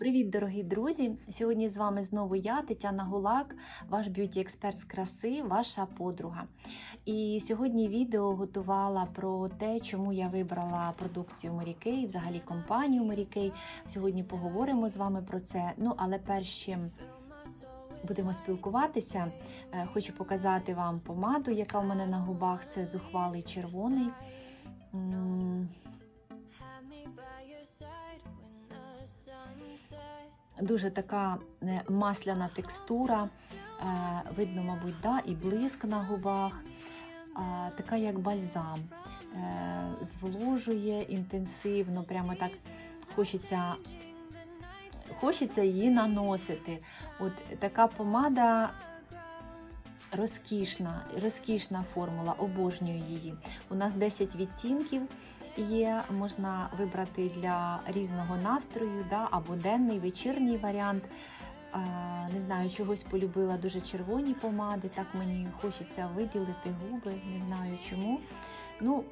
Привіт, дорогі друзі! Сьогодні з вами знову я, Тетяна Гулак, ваш б'юті-експерт з краси, ваша подруга. І сьогодні відео готувала про те, чому я вибрала продукцію Kay, взагалі компанію Kay. Сьогодні поговоримо з вами про це. Ну, але перш чим будемо спілкуватися, е, хочу показати вам помаду, яка в мене на губах. Це зухвалий червоний. Дуже така е, масляна текстура, е, видно, мабуть, да, і блиск на губах, така як бальзам. Е, Зволожує інтенсивно, прямо так хочеться, хочеться її наносити. От така помада розкішна, розкішна формула, обожнюю її. У нас 10 відтінків є, можна вибрати для різного настрою, да, або денний, вечірній варіант. Не знаю, чогось полюбила дуже червоні помади, так мені хочеться виділити губи, не знаю чому. Ну,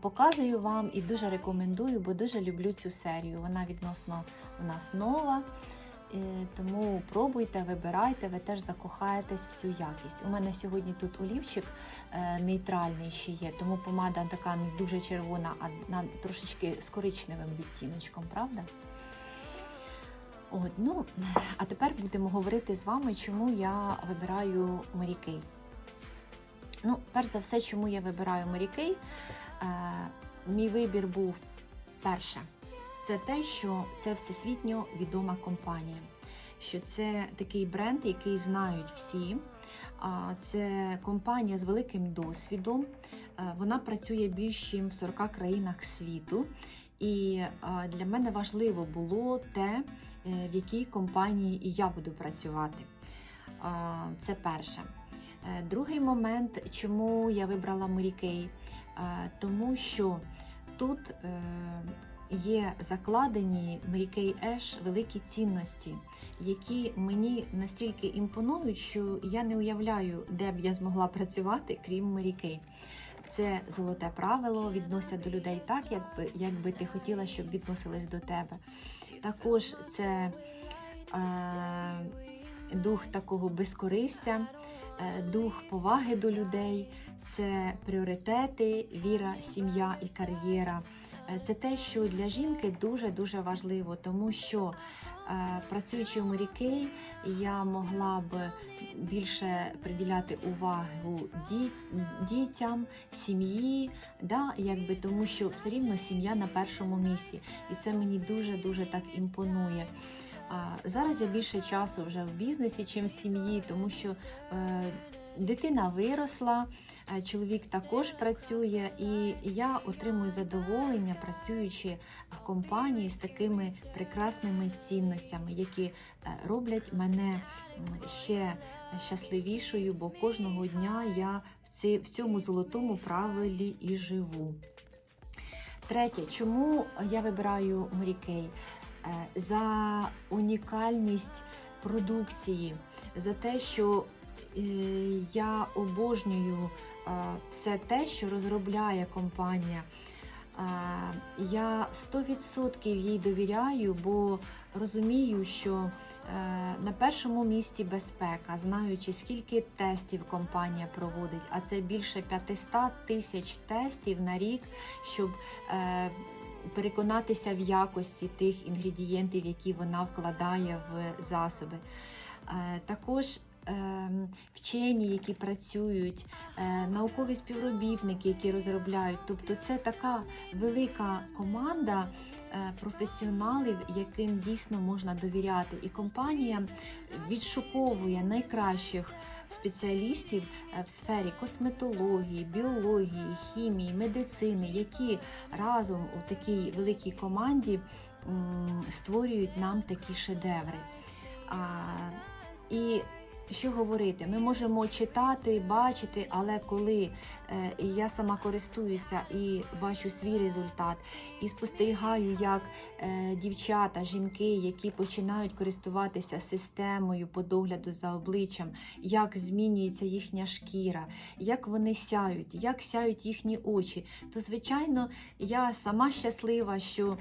показую вам і дуже рекомендую, бо дуже люблю цю серію. Вона відносно у нас нова. Е, Тому пробуйте, вибирайте, ви теж закохаєтесь в цю якість. У мене сьогодні тут олівчик е, нейтральний ще є, тому помада така не дуже червона, а трошечки з коричневим відтіночком, правда? От, ну, а тепер будемо говорити з вами, чому я вибираю Kay. Ну, перш за все, чому я вибираю Kay, е, мій вибір був перше. Це те, що це всесвітньо відома компанія, що це такий бренд, який знають всі. Це компанія з великим досвідом. Вона працює більш ніж в 40 країнах світу. І для мене важливо було те, е, в якій компанії і я буду працювати. Це перше. Е, Другий момент, чому я вибрала Е, тому що тут е, є закладені Kay Ash великі цінності, які мені настільки імпонують, що я не уявляю, де б я змогла працювати, крім Kay. Це золоте правило, відносять до людей так, якби, якби ти хотіла, щоб відносились до тебе. Також це е, дух такого безкорисся, е, дух поваги до людей, це пріоритети, віра, сім'я і кар'єра. Е, Це те, що для жінки дуже-дуже важливо, тому що е, працюючи в Mary я могла б більше приділяти увагу ді- дітям, сім'ї, да, якби, тому що все рівно сім'я на першому місці. І це мені дуже-дуже так імпонує. Зараз я більше часу вже в бізнесі, чим в сім'ї, тому що е, дитина виросла, е, чоловік також працює, і я отримую задоволення, працюючи в компанії з такими прекрасними цінностями, які е, роблять мене ще щасливішою, бо кожного дня я в, цьому золотому правилі і живу. Третє, чому я вибираю? Е, За унікальність продукції, за те, що я обожнюю все те, що розробляє компанія. Я 100% їй довіряю, бо розумію, що е, на першому місці безпека, знаючи, скільки тестів компанія проводить, а це більше 500 тисяч тестів на рік, щоб е, переконатися в якості тих інгредієнтів, які вона вкладає в засоби. Е, Також вчені, які працюють, е, наукові співробітники, які розробляють. Тобто це така велика команда е, професіоналів, яким дійсно можна довіряти. І компанія відшуковує найкращих спеціалістів е, в сфері косметології, біології, хімії, медицини, які разом у такій великій команді створюють нам такі шедеври. І що говорити? Ми можемо читати, бачити, але коли е, я сама користуюся і бачу свій результат, і спостерігаю, як е, дівчата, жінки, які починають користуватися системою по догляду за обличчям, як змінюється їхня шкіра, як вони сяють, як сяють їхні очі, то звичайно я сама щаслива, що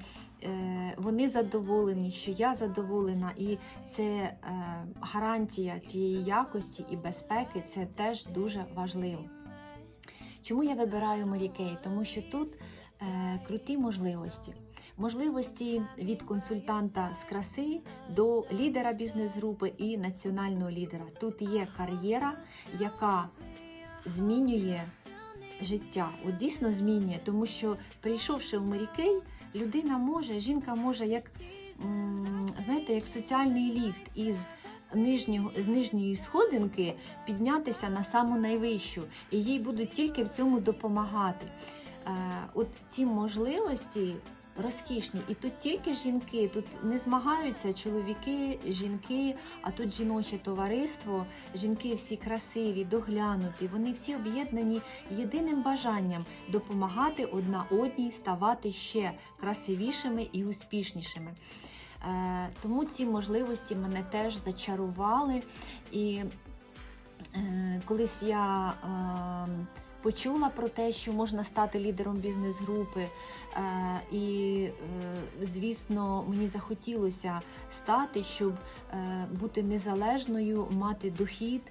вони задоволені, що я задоволена, і це е, гарантія цієї якості і безпеки це теж дуже важливо. Чому я вибираю Kay? Тому що тут е, круті можливості. Можливості від консультанта з краси до лідера бізнес-групи і національного лідера. Тут є кар'єра, яка змінює життя. От дійсно змінює, тому що прийшовши в Kay, людина може, жінка може, як знаєте, як соціальний ліфт із нижнього, з нижньої сходинки піднятися на саму найвищу, і їй будуть тільки в цьому допомагати. Е, от ці можливості розкішні, і тут тільки жінки, тут не змагаються чоловіки, жінки, а тут жіноче товариство, жінки всі красиві, доглянуті. Вони всі об'єднані єдиним бажанням допомагати одна одній, ставати ще красивішими і успішнішими. Е, Тому ці можливості мене теж зачарували. І е, колись я е, почула про те, що можна стати лідером бізнес-групи, е, і, е, звісно, мені захотілося стати, щоб е, бути незалежною, мати дохід,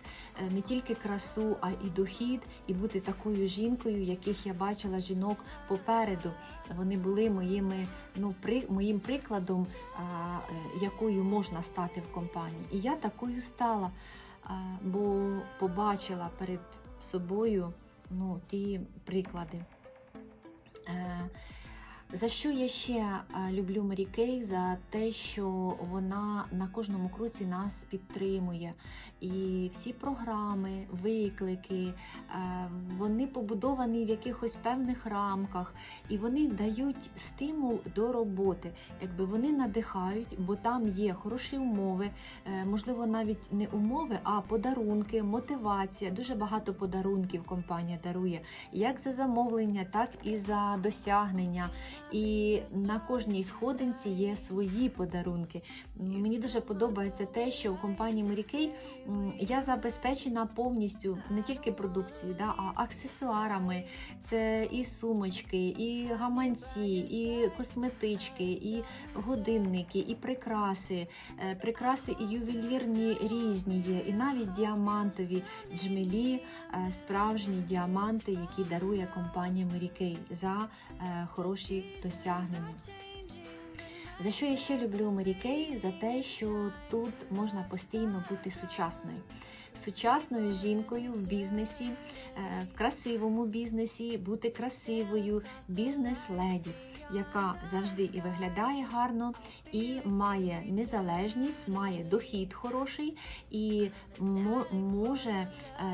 не тільки красу, а і дохід, і бути такою жінкою, яких я бачила жінок попереду. Вони були моїми, ну, при, моїм прикладом, якою можна стати в компанії. І я такою стала, бо побачила перед собою ну, ті приклади. Е, За що я ще е, люблю Мері Кей? За те, що вона на кожному кроці нас підтримує. І всі програми, виклики, е, вони побудовані в якихось певних рамках, і вони дають стимул до роботи. Якби вони надихають, бо там є хороші умови, е, можливо, навіть не умови, а подарунки, мотивація. Дуже багато подарунків компанія дарує як за замовлення, так і за досягнення. І на кожній сходинці є свої подарунки. Мені дуже подобається те, що в компанії Mary я забезпечена повністю не тільки продукцією, да, а аксесуарами. Це і сумочки, і гаманці, і косметички, і годинники, і прикраси. Е, Прикраси і ювелірні різні є, і навіть діамантові джмелі, е, справжні діаманти, які дарує компанія Kay за е, хороші досягнення. За що я ще люблю Kay? За те, що тут можна постійно бути сучасною. Сучасною жінкою в бізнесі, е, в красивому бізнесі, бути красивою, бізнес-леді, яка завжди і виглядає гарно, і має незалежність, має дохід хороший і може е,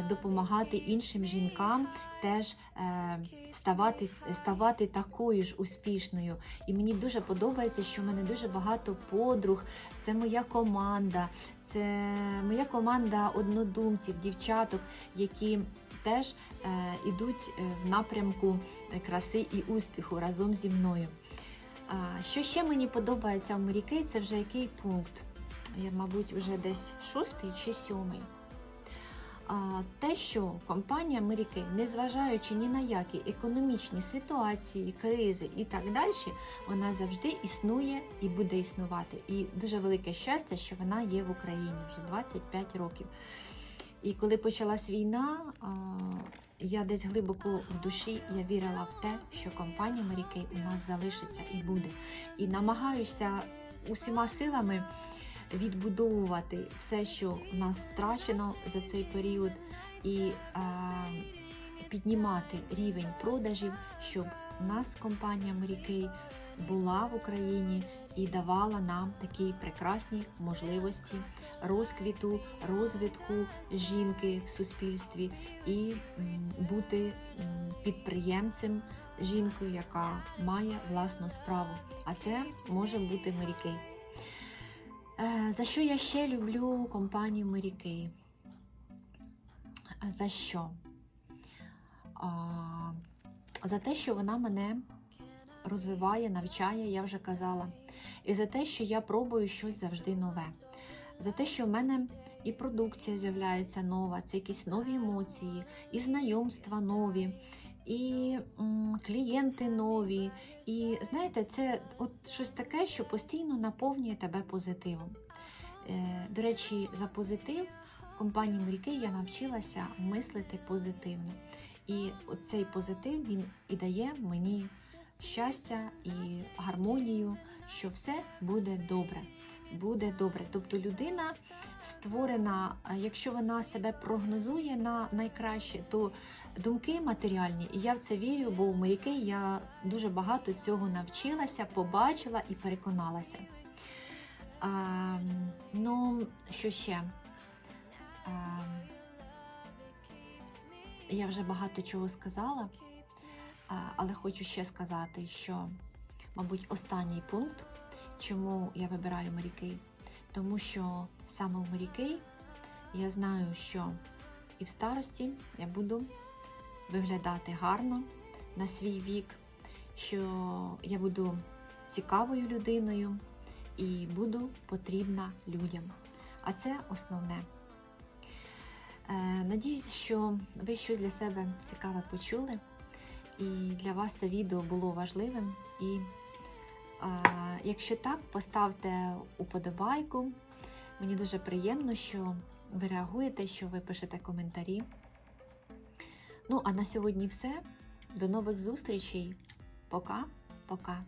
допомагати іншим жінкам теж е, ставати, ставати такою ж успішною. І мені дуже подобається, що в мене дуже багато подруг. Це моя команда, це моя команда однодумців, дівчаток, які теж е, ідуть е, в напрямку е, краси і успіху разом зі мною. Що ще мені подобається в Морікей, це вже який пункт? Я, мабуть, вже десь шостий чи сьомий. Те, що компанія Мері незважаючи ні на які економічні ситуації, кризи і так далі, вона завжди існує і буде існувати. І дуже велике щастя, що вона є в Україні вже 25 років. І коли почалась війна, я десь глибоко в душі я вірила в те, що компанія Мері у нас залишиться і буде. І намагаюся усіма силами відбудовувати все, що в нас втрачено за цей період, і піднімати рівень продажів, щоб в нас компанія Mary була в Україні і давала нам такі прекрасні можливості розквіту, розвитку жінки в суспільстві і бути підприємцем, жінкою, яка має власну справу. А це може бути Kay. Е, За що я ще люблю компанію? Е, За що? За те, що вона мене розвиває, навчає, я вже казала. І за те, що я пробую щось завжди нове. За те, що в мене і продукція з'являється нова, це якісь нові емоції, і знайомства нові, і м, клієнти нові. І знаєте, це от щось таке, що постійно наповнює тебе позитивом. Е, До речі, за позитив в компанії Мрійки я навчилася мислити позитивно. І цей позитив він і дає мені щастя і гармонію, що все буде добре. Буде добре. Тобто людина створена, якщо вона себе прогнозує на найкраще, то думки матеріальні, і я в це вірю, бо у моряки я дуже багато цього навчилася, побачила і переконалася. А, ну, що ще? А, я вже багато чого сказала, але хочу ще сказати, що, мабуть, останній пункт, чому я вибираю моряки, тому що саме в моряки я знаю, що і в старості я буду виглядати гарно на свій вік, що я буду цікавою людиною і буду потрібна людям. А це основне. Е, Надіюсь, що ви щось для себе цікаве почули, і для вас це відео було важливим. І а, якщо так, поставте уподобайку. Мені дуже приємно, що ви реагуєте, що ви пишете коментарі. Ну, а на сьогодні все. До нових зустрічей. Пока, пока.